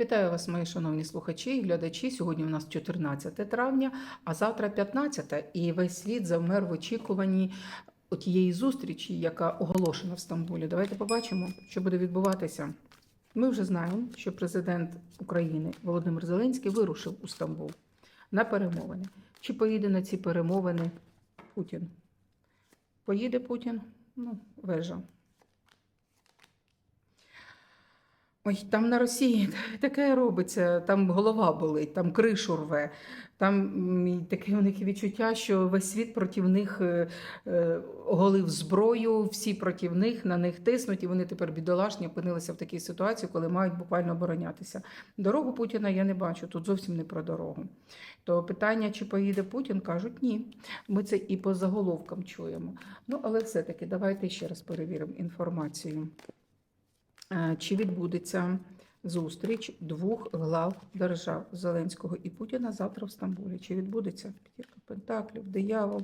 Вітаю вас, мої шановні слухачі і глядачі. Сьогодні у нас 14 травня, а завтра 15, і весь світ завмер в очікуванні тієї зустрічі, яка оголошена в Стамбулі. Давайте побачимо, що буде відбуватися. Ми вже знаємо, що президент України Володимир Зеленський вирушив у Стамбул на перемовини. Чи поїде на ці перемовини Путін? Поїде Путін? Ну, вежа. Ой, там на Росії таке робиться, там голова болить, там кришу рве. Там таке у них відчуття, що весь світ проти них е, е, оголив зброю, всі проти них, на них тиснуть, і вони тепер бідолашні опинилися в такій ситуації, коли мають буквально оборонятися. Дорогу Путіна я не бачу, тут зовсім не про дорогу. То питання, чи поїде Путін, кажуть ні. Ми це і по заголовкам чуємо. Ну, але все-таки давайте ще раз перевіримо інформацію. Е, Чи відбудеться зустріч двох глав держав Зеленського і Путіна завтра в Стамбулі? Чи відбудеться п'ятірка Пентаклів, диявол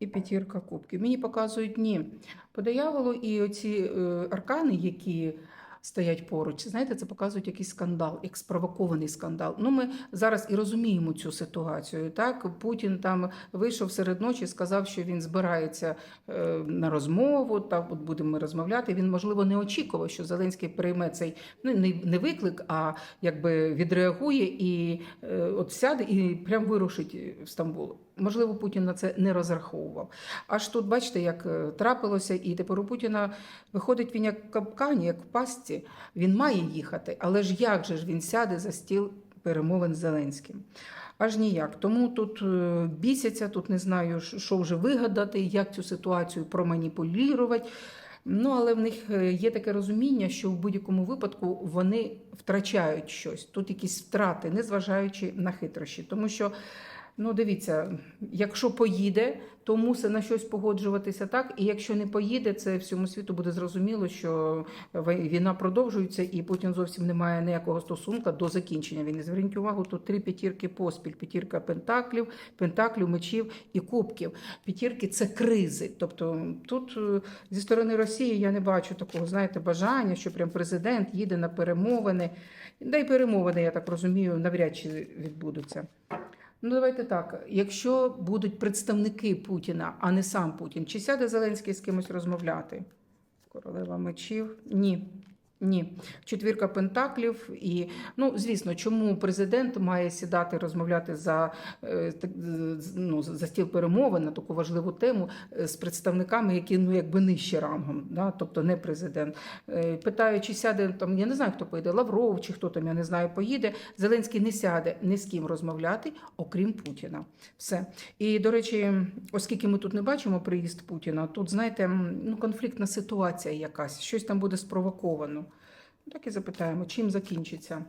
і п'ятірка кубків? Мені показують ні. По дияволу і оці е, аркани, які стоять поруч, знаєте, це показують якийсь скандал, як спровокований скандал. Ну, ми зараз і розуміємо цю ситуацію. Так, Путін там вийшов серед ночі, сказав, що він збирається е, на розмову. Так, от будемо розмовляти. Він, можливо, не очікував, що Зеленський прийме цей ну не, не виклик, а якби відреагує і е, от сяде і прям вирушить в Стамбул. Можливо, Путін на це не розраховував. Аж тут, бачите, як е, трапилося, і тепер у Путіна виходить він як в капкані, як в пастці. Він має їхати, але ж як же ж він сяде за стіл перемовин з Зеленським? Аж ніяк. Тому тут е, бісяться, тут не знаю, що вже вигадати, як цю ситуацію проманіпулювати. Ну, але в них е, є таке розуміння, що в будь-якому випадку вони втрачають щось. Тут якісь втрати, незважаючи на хитрощі. Тому що, ну дивіться, якщо поїде, то мусить на щось погоджуватися так. І якщо не поїде, це всьому світу буде зрозуміло, що війна продовжується, і Путін зовсім не має ніякого стосунка до закінчення війни. Зверніть увагу, тут три п'ятірки поспіль: п'ятірка пентаклів, пентаклів, мечів і кубків. П'ятірки це кризи. Тобто тут е, зі сторони Росії я не бачу такого, знаєте, бажання, що прям президент їде на перемовини. Да й перемовини, я так розумію, навряд чи відбудуться. Ну, давайте так. Якщо будуть представники Путіна, а не сам Путін, чи сяде Зеленський з кимось розмовляти? Королева мечів? Ні. Ні, четвірка пентаклів, і ну звісно, чому президент має сідати розмовляти за, е, ну, за стіл перемовин на таку важливу тему е, з представниками, які ну якби нижче рангом, да? тобто не президент. Е, Питаю, чи сяде там, я не знаю, хто поїде, Лавров чи хто там, я не знаю, поїде. Зеленський не сяде ні з ким розмовляти, окрім Путіна. Все. І до речі, оскільки ми тут не бачимо приїзд Путіна, тут знаєте, ну конфліктна ситуація якась, щось там буде спровоковано. Так і запитаємо, чим закінчиться.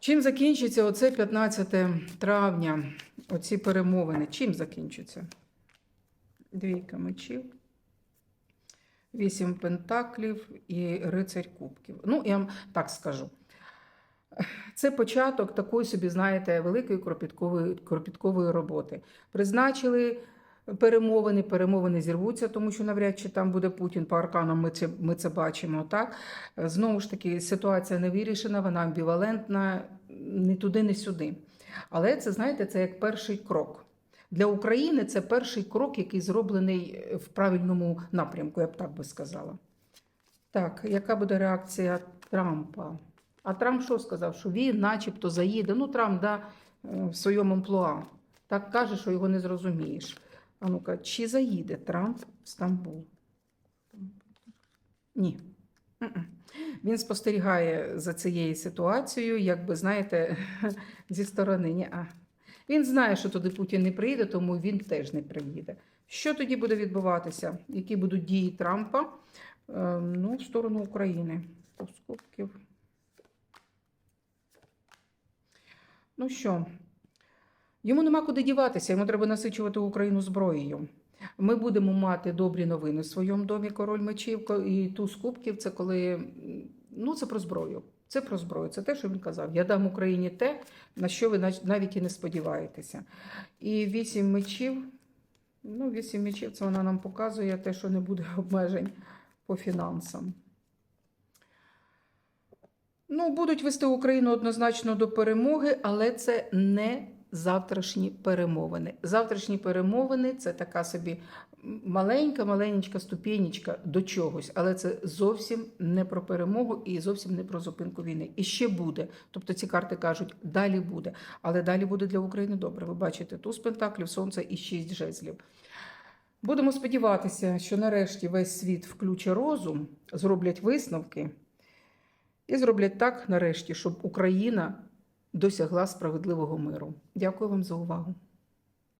Чим закінчиться оце 15 травня, оці перемовини? Чим закінчиться? Двійка мечів, вісім пентаклів і рицарь кубків. Ну, я вам так скажу. Це початок такої собі, знаєте, великої кропіткової, кропіткової роботи. Призначили перемовини, перемовини зірвуться, тому що навряд чи там буде Путін по арканам. Ми це, ми це бачимо. Так знову ж таки, ситуація не вирішена, вона амбівалентна, ні туди, ні сюди. Але це знаєте, це як перший крок. Для України це перший крок, який зроблений в правильному напрямку, я б так би сказала. Так, яка буде реакція Трампа? А Трамп що сказав? Що він начебто заїде. Ну, Трамп да, е, в своєму амплуа. Так каже, що його не зрозумієш. А ну-ка, чи заїде Трамп в Стамбул? Ні. Він спостерігає за цією ситуацією, якби, знаєте, зі сторони. Ні-а. Він знає, що туди Путін не приїде, тому він теж не приїде. Що тоді буде відбуватися? Які будуть дії Трампа? Е, Ну, в сторону України. Туз кубків. Ну що, йому нема куди діватися, йому треба насичувати Україну зброєю. Ми будемо мати добрі новини в своєму домі король мечів і туз кубків це коли ну це про зброю. Це про зброю. Це те, що він казав. Я дам Україні те, на що ви навіть і не сподіваєтеся. І вісім мечів. Ну, вісім мечів це вона нам показує те, що не буде обмежень по фінансам. Ну, будуть вести Україну однозначно до перемоги, але це не завтрашні перемовини. Завтрашні перемовини це така собі маленька, маленька ступенечка до чогось, але це зовсім не про перемогу і зовсім не про зупинку війни. І ще буде. Тобто ці карти кажуть, далі буде. Але далі буде для України добре. Ви бачите, туз пентаклів, сонце і шість жезлів. Будемо сподіватися, що нарешті весь світ включить розум, зроблять висновки і зроблять так нарешті, щоб Україна досягла справедливого миру. Дякую вам за увагу.